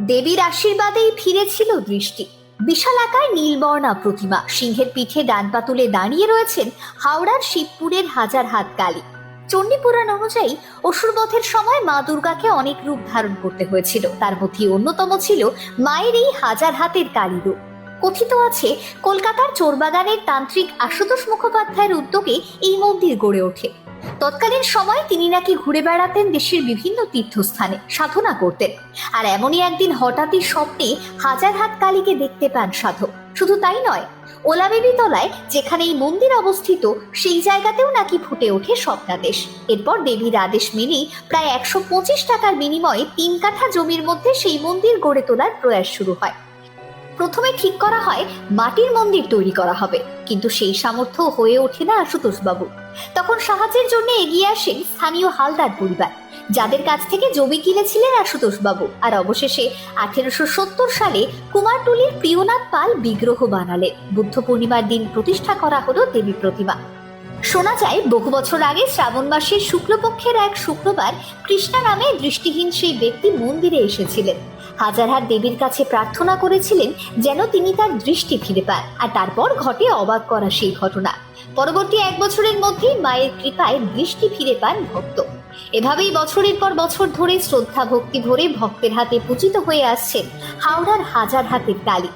দেবীর আশীর্বাদেই ফিরেছিল দৃষ্টি। বিশালাকার নীলবর্ণা প্রতিমা। সিংহের পিঠে ডান পা তুলে দাঁড়িয়ে রয়েছেন হাওড়ার শিবপুরের হাজার হাত কালী। চণ্ডীপুরাণ অনুযায়ী অসুরবধের সময় মা দুর্গাকে অনেক রূপ ধারণ করতে হয়েছিল। তার মধ্যে অন্যতম ছিল মায়ের এই হাজার হাতের কালী রূপ কথিত আছে, কলকাতার চোরবাগানের তান্ত্রিক আশুতোষ মুখোপাধ্যায়ের উদ্যোগে এই মন্দির গড়ে ওঠে। তৎকালীন সময় তিনি নাকি ঘুরে বেড়াতেন দেশের বিভিন্ন তীর্থস্থানে সাধনা করতেন। আর এমনই একদিন হঠাৎই স্বপ্নে হাজার হাত কালীকে দেখতে পান সাধক। শুধু তাই নয়, ওলাবেবি তলায় যেখানে এই মন্দির অবস্থিত, সেই জায়গাতেও নাকি ফুটে ওঠে স্বপ্নাদেশ। এরপর দেবীর আদেশ মেনেই প্রায় একশো পঁচিশ টাকার বিনিময়ে তিন কাঠা জমির মধ্যে সেই মন্দির গড়ে তোলার প্রয়াস শুরু হয়। প্রথমে ঠিক করা হয় মাটির মন্দির তৈরি করা হবে, কিন্তু সেই সামর্থ্য হয়ে ওঠে না আশুতোষ বাবু তখন সাহায্যের জন্য এগিয়ে আসেন স্থানীয় হালদার পরিবার, যাদের কাছ থেকে জমি কিনেছিলেন আশুতোষ বাবু আর অবশেষে আঠেরোশো সত্তর সালে কুমারটুলির প্রিয়নাথ পাল বিগ্রহ বানালেন। বুদ্ধ পূর্ণিমার দিন প্রতিষ্ঠা করা হলো দেবী প্রতিমা। শোনা যায়, বহু বছর আগে শ্রাবণ মাসের শুক্লপক্ষের এক শুক্রবার কৃষ্ণা নামে দৃষ্টিহীন সেই ব্যক্তি মন্দিরে এসেছিলেন। হাজার হাত দেবীর কাছে প্রার্থনা করেছিলেন যেন তিনি তার দৃষ্টি ফিরে পান। আর তারপর ঘটে অবাক করা সেই ঘটনা। পরবর্তী এক বছরের মধ্যে মায়ের কৃপায় দৃষ্টি ফিরে পান ভক্ত। এভাবেই বছরের পর বছর ধরে শ্রদ্ধা ভক্তি ভরে ভক্তের হাতে পূজিত হয়ে আসছেন হাওড়ার হাজার হাতের কালী।